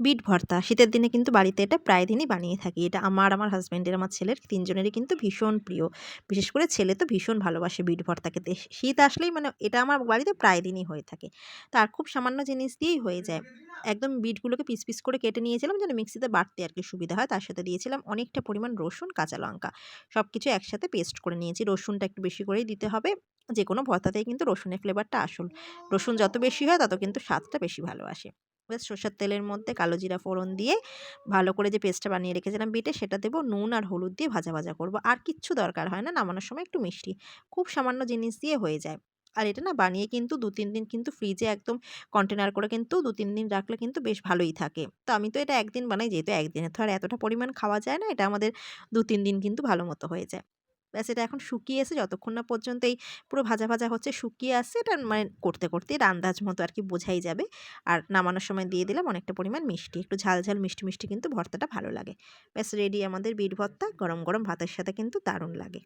Bit ভর্তা। শীতের দিনে কিন্তু বাড়িতে এটা প্রায় দিনই বানিয়ে থাকি। এটা আমার আমার হাজব্যান্ডের আমার ছেলের, তিনজনেরই কিন্তু ভীষণ প্রিয়। বিশেষ করে ছেলে তো ভীষণ ভালোবাসে বিট ভর্তা খেতে। শীত আসলেই মানে এটা আমার বাড়িতে প্রায় দিনই হয়ে থাকে। তার খুব সামান্য জিনিস দিয়েই হয়ে যায়। একদম বিটগুলোকে পিস পিস করে কেটে নিয়েছিলাম যেন মিক্সিতে বাটতে আর কি সুবিধা হয়। তার সাথে দিয়েছিলাম অনেকটা পরিমাণ রসুন, কাঁচা লঙ্কা। সব কিছু একসাথে পেস্ট করে নিয়েছি। রসুনটা একটু বেশি করেই দিতে হবে। যে কোনো ভর্তাতেই কিন্তু রসুনের ফ্লেভারটা আসল। রসুন যত বেশি হয় তত কিন্তু স্বাদটা বেশি ভালো আসে। ব্যাস সর্ষের তেলের মধ্যে কালো জিরা ফোড়ন দিয়ে ভালো করে যে পেস্টটা বানিয়ে রেখেছিলাম বেটে, সেটা দেবো নুন আর হলুদ দিয়ে ভাজা ভাজা করব। আর কিচ্ছু দরকার হয় না, নামানোর সময় একটু মিষ্টি। খুব সামান্য জিনিস দিয়ে হয়ে যায়। আর এটা না বানিয়ে কিন্তু দু তিন দিন কিন্তু ফ্রিজে একদম কন্টেনার করে কিন্তু দু তিন দিন রাখলে কিন্তু বেশ ভালোই থাকে। তো আমি তো এটা একদিন বানাই, যেহেতু একদিনে তো আর এতটা পরিমাণ খাওয়া যায় না, এটা আমাদের দু তিন দিন কিন্তু ভালো মতো হয়ে যায়। ব্যাস এটা এখন শুকিয়ে এসে যতক্ষণ না পর্যন্ত এই পুরো ভাজা ভাজা হচ্ছে শুকিয়ে আসছে, এটা মানে করতে করতে এটা আন্দাজ মতো আর কি বোঝাই যাবে। আর নামানোর সময় দিয়ে দিলাম অনেকটা পরিমাণ মিষ্টি, একটু ঝাল ঝাল, মিষ্টি মিষ্টি কিন্তু ভর্তাটা ভালো লাগে। ব্যাস রেডি আমাদের বিট ভর্তা, গরম গরম ভাতের সাথে কিন্তু দারুণ লাগে।